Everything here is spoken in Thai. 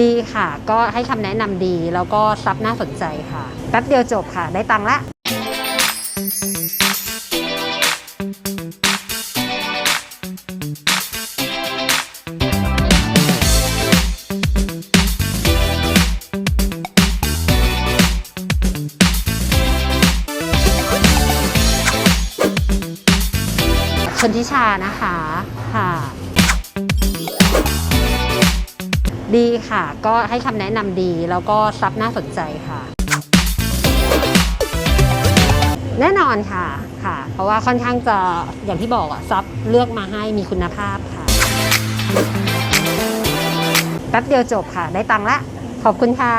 ดีค่ะ ก็ให้คำแนะนำดี แล้วก็ซับน่าสนใจค่ะแป๊บเดียวจบค่ะ ได้ตังค์ละชนทิชานะคะค่ะ ดีค่ะ ก็ให้คำแนะนำดีแล้วก็ซับน่าสนใจค่ะ แน่นอนค่ะค่ะ เพราะว่าค่อนข้างจะอย่างที่บอกอะซับเลือกมาให้มีคุณภาพค่ะแป๊บเดียวจบค่ะ ได้ตังค์ละ ขอบคุณค่ะ